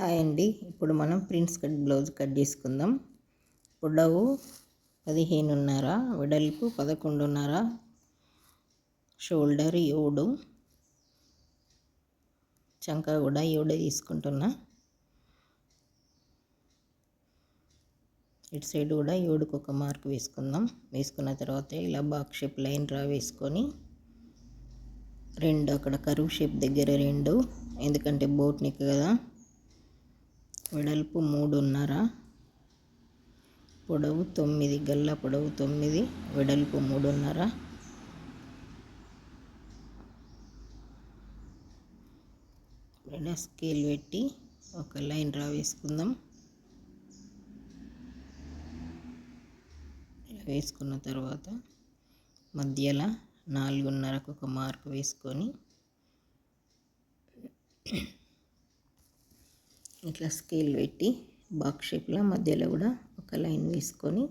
Hi అండి. ఇప్పుడు మనం ప్రిన్స్ కట్ బ్లౌజ్ కట్ చేసుకుందాం. పొడవు పదిహేనున్నర వెడల్పు పదకొండున్నర షోల్డర్ ఏడు చంక కూడా ఏడు తీసుకుంటున్నా. ఇటు సైడ్ కూడా ఏడుకు ఒక మార్క్ వేసుకుందాం. వేసుకున్న తర్వాత ఇలా బాక్స్ షేప్ లైన్ డ్రా వేసుకొని రెండు అక్కడ కరువు షేప్ దగ్గర రెండు ఎందుకంటే బోట్ నెక్ కదా. వెడల్పు మూడున్నర పొడవు తొమ్మిది గల్ల పొడవు తొమ్మిది వెడల్పు మూడున్నర. స్కేల్ పెట్టి ఒక లైన్ డ్రా వేసుకుందాం. వేసుకున్న తర్వాత మధ్యలో నాలుగున్నరకు ఒక మార్క్ వేసుకొని ఇట్లా స్కేల్ పెట్టి బాక్స్ షేప్లో మధ్యలో కూడా ఒక లైన్ వేసుకొని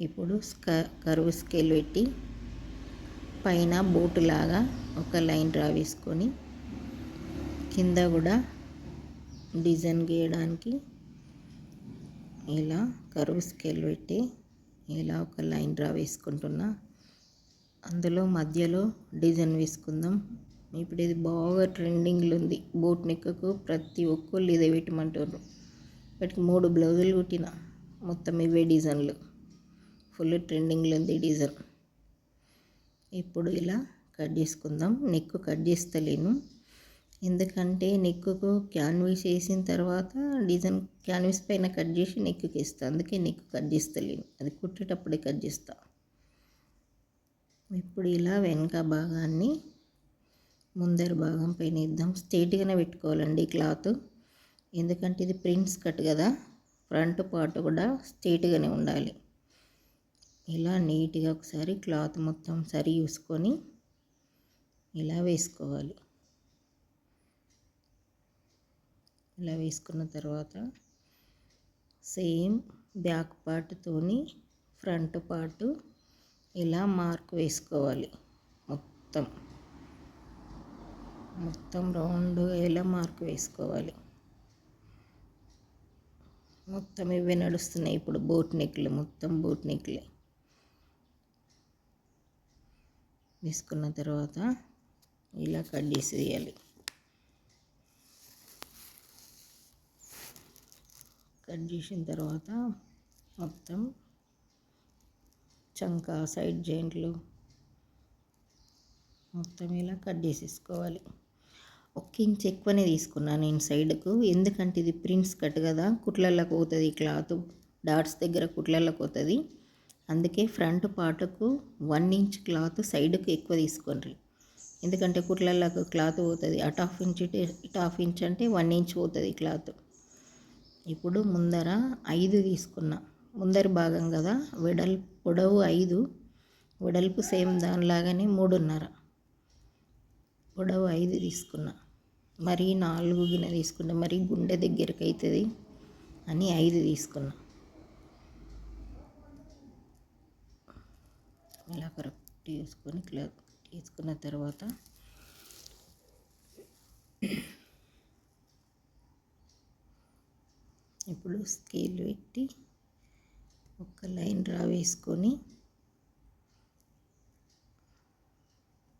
ఇప్పుడు కరువు స్కేల్ పెట్టి పైన బోటు లాగా ఒక లైన్ డ్రా వేసుకొని కింద కూడా డిజైన్ గీయడానికి ఇలా కరువు స్కేల్ పెట్టి ఇలా ఒక లైన్ డ్రా వేసుకుంటున్నా. అందులో మధ్యలో డిజైన్ వేసుకుందాం. ఇప్పుడు ఇది బాగా ట్రెండింగ్లో ఉంది. బోట్ నెక్కకు ప్రతి ఒక్కళ్ళు ఇదే పెట్టమంటారు వాటికి మూడు బ్లౌజులు కుట్టిన మొత్తం ఇవే డిజైన్లు. ఫుల్ ట్రెండింగ్లో ఉంది డిజైన్. ఇప్పుడు ఇలా కట్ చేసుకుందాం. నెక్ కట్ చేస్తలేను. ఎందుకంటే నెక్కుకు క్యాన్వీస్ వేసిన తర్వాత డిజైన్ క్యాన్వీస్ పైన కట్ చేసి నెక్కి వేస్తాను అందుకే నెక్ కట్ చేస్తలేను. అది కుట్టేటప్పుడే కట్ చేస్తా. ఇప్పుడు ఇలా వెనక భాగాన్ని ముందర భాగం పైన ఇద్దాం. స్ట్రేట్గానే పెట్టుకోవాలండి క్లాత్. ఎందుకంటే ఇది ప్రింట్స్ కట్ కదా ఫ్రంట్ పార్ట్ కూడా స్ట్రైట్గానే ఉండాలి. ఇలా నీట్గా ఒకసారి క్లాత్ మొత్తం సరి చూసుకొని ఇలా వేసుకోవాలి. ఇలా వేసుకున్న తర్వాత సేమ్ బ్యాక్ పార్ట్తోని ఫ్రంట్ పార్ట్ ఇలా మార్క్ వేసుకోవాలి మొత్తం. మొత్తం రౌండ్ ఎలా మార్క్ వేసుకోవాలి. మొత్తం ఇవే నడుస్తున్నాయి ఇప్పుడు బోట్ నెక్లు మొత్తం బోట్ నెక్లే. వేసుకున్న తర్వాత ఇలా కట్ చేసి వేయాలి. కట్ చేసిన తర్వాత మొత్తం చంక సైడ్ జాయింట్లు మొత్తం ఇలా కట్ చేసేసుకోవాలి. ఒక ఇంచ్ ఎక్కువనే తీసుకున్నాను నేను సైడ్కు. ఎందుకంటే ఇది ప్రింట్స్ కట్ కదా కుట్లలోకి పోతుంది క్లాత్. డాట్స్ దగ్గర కుట్లలోకి పోతుంది అందుకే ఫ్రంట్ పార్ట్కు వన్ ఇంచ్ క్లాత్ సైడ్కు ఎక్కువ తీసుకోండి. ఎందుకంటే కుట్లల్లోకి క్లాత్ పోతుంది. అటు హాఫ్ ఇంచ్ ఇటు హాఫ్ ఇంచ్ అంటే వన్ ఇంచ్ పోతుంది క్లాత్. ఇప్పుడు ముందర ఐదు తీసుకున్నా. ముందరి భాగం కదా వెడల్పు పొడవు ఐదు. వెడల్పు సేమ్ దానిలాగానే మూడున్నర. పొడవు ఐదు తీసుకున్నా. మరీ నాలుగు గిన్నె తీసుకున్నా మరీ గుండె దగ్గరికి అవుతుంది అని ఐదు తీసుకున్నా. ఇలా కరెక్ట్ చేసుకొని ఇట్లా తీసుకున్న తర్వాత ఇప్పుడు స్కేల్ పెట్టి ఒక లైన్ డ్రా వేసుకొని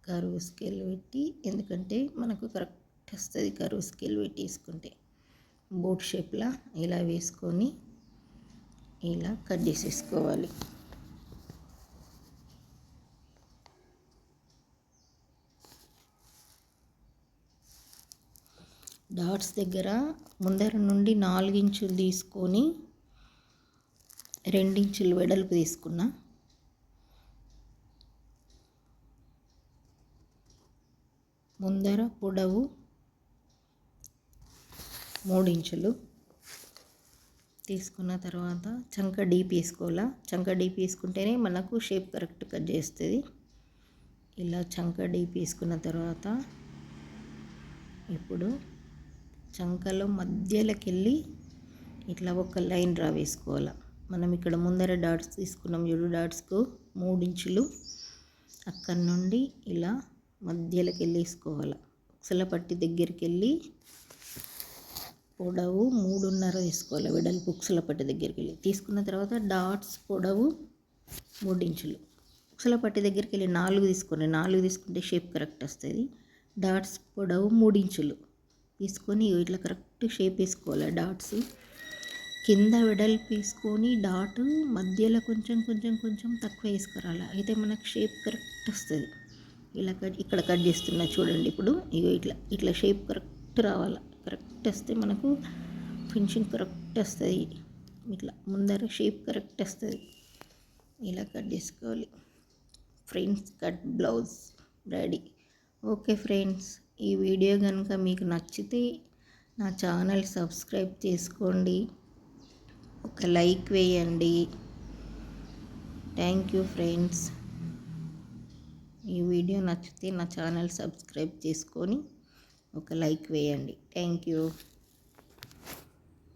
కరువు స్కేల్ పెట్టి ఎందుకంటే మనకు కరెక్ట్ వస్తుంది కరువు స్కేల్ తీసుకుంటే బూట్ బోట్ షేప్లా ఇలా వేసుకొని ఇలా కట్ చేసేసుకోవాలి. డాట్స్ దగ్గర ముందర నుండి నాలుగించులు తీసుకొని రెండించులు వెడల్పు తీసుకున్నా. ముందర పొడవు మూడించులు. తీసుకున్న తర్వాత చంక డీప్ వేసుకోవాలా? చంక డీప్ వేసుకుంటేనే మనకు షేప్ కరెక్ట్ కట్ చేస్తుంది. ఇలా చంక డీప్ వేసుకున్న తర్వాత ఇప్పుడు చంకలో మధ్యలోకి వెళ్ళి ఇట్లా ఒక లైన్ డ్రా వేసుకోవాలి? మనం ఇక్కడ ముందర డాట్స్ తీసుకున్నాం ఏడు డాట్స్కు మూడించులు. అక్కడి నుండి ఇలా మధ్యలోకి వెళ్ళి వేసుకోవాలి? ఉక్సల పట్టి దగ్గరికి వెళ్ళి పొడవు మూడున్నర తీసుకోవాలి వెడల్పు ఉక్సల పట్టి దగ్గరికి వెళ్ళి. తీసుకున్న తర్వాత డాట్స్ పొడవు మూడించులు ఇంచులు. పట్టి దగ్గరికి వెళ్ళి నాలుగు తీసుకోండి నాలుగు తీసుకుంటే షేప్ కరెక్ట్ వస్తుంది. డాట్స్ పొడవు మూడించులు తీసుకొని ఇట్లా కరెక్ట్ షేప్ వేసుకోవాలి డాట్స్. కింద వెడల్పు వేసుకొని డాట్ మధ్యలో కొంచెం కొంచెం కొంచెం తక్కువ వేసుకురాలి. అయితే మనకు షేప్ కరెక్ట్ వస్తుంది. ఇలా కట్ ఇక్కడ కట్ చేస్తున్నా చూడండి ఇప్పుడు. ఇగో ఇట్లా ఇట్లా షేప్ కరెక్ట్ రావాలి. కరెక్ట్ వస్తే మనకు ఫినిషింగ్ కరెక్ట్ వస్తుంది. ఇట్లా ముందర షేప్ కరెక్ట్ వస్తుంది. ఇలా కట్ చేసుకోవాలి. Friends cut blouse ready. Okay friends ఈ వీడియో కనుక మీకు నచ్చితే నా ఛానల్ సబ్స్క్రైబ్ చేసుకోండి. ఒక లైక్ వేయండి. Thank you friends. ఈ వీడియో నచ్చితే నా ఛానల్ సబ్స్క్రైబ్ చేసుకొని ఒక లైక్ వేయండి. Thank you.